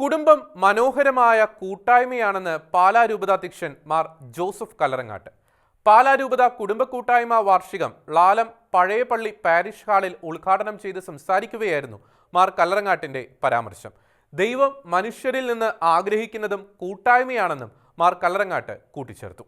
കുടുംബം മനോഹരമായ കൂട്ടായ്മയാണെന്ന് പാലാ രൂപതാധ്യക്ഷൻ മാർ ജോസഫ് കലറങ്ങാട്ട് പാലാ രൂപത കുടുംബ കൂട്ടായ്മ വാർഷികം ലാലം പഴയപള്ളി പാരിഷ് ഹാളിൽ ഉദ്ഘാടനം ചെയ്ത് സംസാരിക്കുകയായിരുന്നു മാർ കല്ലറങ്ങാട്ടിന്റെ പരാമർശം. ദൈവം മനുഷ്യരിൽ നിന്ന് ആഗ്രഹിക്കുന്നതും കൂട്ടായ്മയാണെന്നും മാർ കല്ലറങ്ങാട്ട് കൂട്ടിച്ചേർത്തു.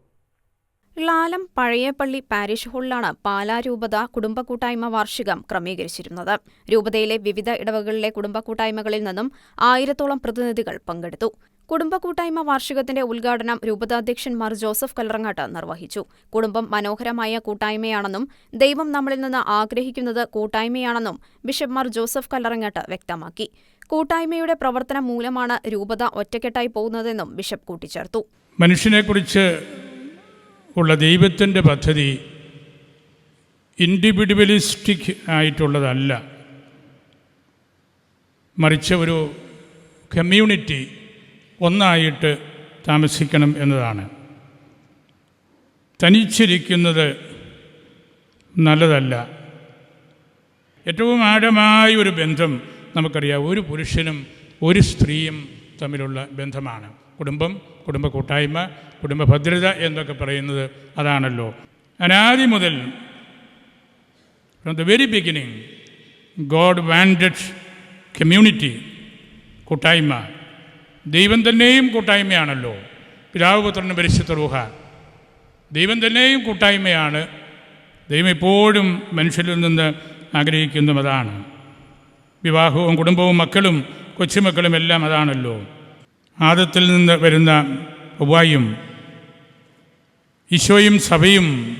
ലാലം പഴയപ്പള്ളി പാരിഷ് ഹാളിലാണ് പാലാ രൂപത കുടുംബ കൂട്ടായ്മ വാർഷികം ക്രമീകരിച്ചിരുന്നത്. രൂപതയിലെ വിവിധ ഇടവകളിലെ കുടുംബ കൂട്ടായ്മകളിൽ നിന്നും ആയിരത്തോളം പ്രതിനിധികൾ പങ്കെടുത്തു. കുടുംബ കൂട്ടായ്മ വാർഷികത്തിന്റെ ഉദ്ഘാടനം രൂപതാധ്യക്ഷൻ മാർ ജോസഫ് കല്ലറങ്ങാട്ട് നിർവഹിച്ചു. കുടുംബം മനോഹരമായ കൂട്ടായ്മയാണെന്നും ദൈവം നമ്മളിൽ നിന്ന് ആഗ്രഹിക്കുന്നത് കൂട്ടായ്മയാണെന്നും ബിഷപ്പ് മാർ ജോസഫ് കല്ലറങ്ങാട്ട് വ്യക്തമാക്കി. കൂട്ടായ്മയുടെ പ്രവർത്തനം മൂലമാണ് രൂപത ഒറ്റക്കെട്ടായി പോകുന്നതെന്നും ബിഷപ്പ് കൂട്ടിച്ചേർത്തു. മനുഷ്യനെക്കുറിച്ച് ഉള്ള ദൈവത്തിന്റെ പദ്ധതി ഇൻഡിവിജ്വലിസ്റ്റിക് ആയിട്ടുള്ളതല്ല. മറിച്ച് ഒരു കമ്മ്യൂണിറ്റി ഒന്നായിട്ട് താമസിക്കണം എന്നതാണ്. തനിച്ചിരിക്കുന്നത് നല്ലതല്ല. ഏറ്റവും ആഴമായ ഒരു ബന്ധം നമുക്കറിയാം. ഒരു പുരുഷനും ഒരു സ്ത്രീയും തമ്മിലുള്ള ബന്ധമാണ്. കുടുംബം കുടുംബ കൂട്ടായ്മ കുടുംബ ഭദ്രത എന്നൊക്കെ പറയുന്നത് അതാണല്ലോ. അനാദി മുതൽ from the very beginning God wanted community കൂട്ടായ്മ. ദൈവം തന്നെയും കൂട്ടായ്മയാണല്ലോ. പിതാവ് പുത്രന് പരിശുദ്ധ റൂഹ. ദൈവം തന്നെയും കൂട്ടായ്മയാണ്. ദൈവം എപ്പോഴും മനുഷ്യരിൽ നിന്ന് ആഗ്രഹിക്കുന്നതും അതാണ്. വിവാഹവും കുടുംബവും മക്കളും കൊച്ചുമക്കളും എല്ലാം അതാണല്ലോ. ആദത്തിൽ നിന്ന് വരുന്ന ഉപായും ഈശോയും സഭയും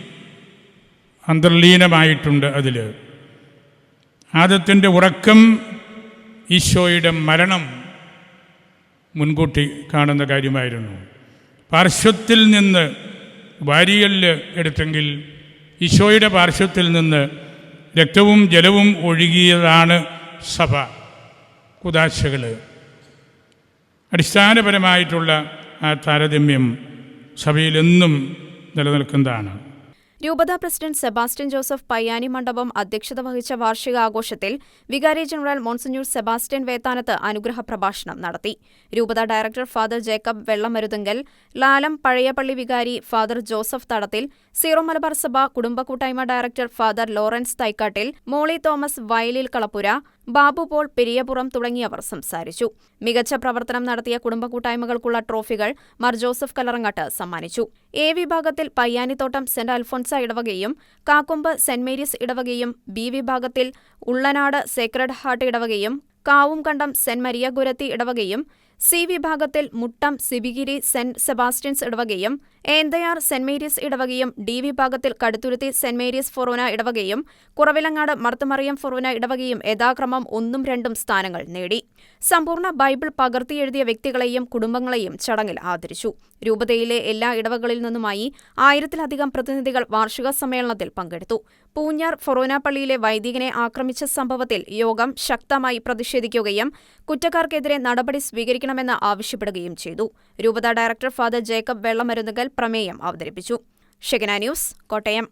അന്തർലീനമായിട്ടുണ്ട് അതിൽ ആദത്തിന്റെ ഉറക്കം ഈശോയുടെ മരണം മുൻകൂട്ടി കാണുന്ന കാര്യമായിരുന്നു. പാർശ്വത്തിൽ നിന്ന് വാരിയലിൽ എടുത്തെങ്കിൽ ഈശോയുടെ പാർശ്വത്തിൽ നിന്ന് രക്തവും ജലവും ഒഴുകിയതാണ് സഭ. കുദാശകൾ അടിസ്ഥാനപരമായിട്ടുള്ള ആ താരതമ്യം സഭയിലെന്നും നിലനിൽക്കുന്നതാണ്. രൂപത പ്രസിഡന്റ് സെബാസ്റ്റ്യൻ ജോസഫ് പയ്യാനി മണ്ഡപം അധ്യക്ഷത വഹിച്ച വാർഷികാഘോഷത്തിൽ വികാരി ജനറൽ മോൺസഞ്ഞൂർ സെബാസ്റ്റ്യൻ വേത്താനത്ത് അനുഗ്രഹ പ്രഭാഷണം നടത്തി. രൂപത director father Jacob Vellamaruthunkal Lalam Pazhayapalli വികാരി father Joseph Thadathil Syro Malabar സഭ കുടുംബ കൂട്ടായ്മ director father Lawrence Thaikkattil Molly Thomas Vayalil Kalappura Babu Paul Periyapuram തുടങ്ങിയവർ സംസാരിച്ചു. മികച്ച പ്രവർത്തനം നടത്തിയ കുടുംബ കൂട്ടായ്മകൾക്കുള്ള ട്രോഫികൾ മർ ജോസഫ് കലറങ്ങാട്ട് സമ്മാനിച്ചു. എ വിഭാഗത്തിൽ പയ്യാനിത്തോട്ടം സെന്റ് ഇടവകയും കാക്കൊമ്പ് സെന്റ് മേരീസ് ഇടവകയും ബി വിഭാഗത്തിൽ ഉള്ളനാട് സേക്രഡ് ഹാർട്ട് ഇടവകയും കാവുംകണ്ടം സെന്റ് മരിയ ഗുരത്തി ഇടവകയും സി വിഭാഗത്തിൽ മുട്ടം സിബിഗിരി സെന്റ് സെബാസ്റ്റ്യൻസ് ഇടവകയും ഏന്തയാർ സെന്റ് മേരീസ് ഇടവകയും ഡി വിഭാഗത്തിൽ കടുത്തുരുത്തി സെന്റ് മേരീസ് ഫൊറോന ഇടവകയും കുറവിലങ്ങാട് മർത്തുമറിയം ഫൊറോന ഇടവകയും യഥാക്രമം ഒന്നും രണ്ടും സ്ഥാനങ്ങൾ നേടി. സമ്പൂർണ ബൈബിൾ പകർത്തിയെഴുതിയ വ്യക്തികളെയും കുടുംബങ്ങളെയും ചടങ്ങിൽ ആദരിച്ചു. രൂപതയിലെ എല്ലാ ഇടവകളിൽ നിന്നുമായി ആയിരത്തിലധികം പ്രതിനിധികൾ വാർഷിക സമ്മേളനത്തിൽ പങ്കെടുത്തു. പൂഞ്ഞാർ ഫൊറോന പള്ളിയിലെ വൈദികനെ ആക്രമിച്ച സംഭവത്തിൽ യോഗം ശക്തമായി പ്രതിഷേധിക്കുകയും കുറ്റക്കാർക്കെതിരെ നടപടി സ്വീകരിക്കണമെന്ന് ആവശ്യപ്പെടുകയും ചെയ്തു. രൂപത ഡയറക്ടർ ഫാദർ ജേക്കബ് വെള്ളമരുന്നുകൽ പ്രമേയം അവതരിപ്പിച്ചു. ഷെഗന ന്യൂസ് കോട്ടയം.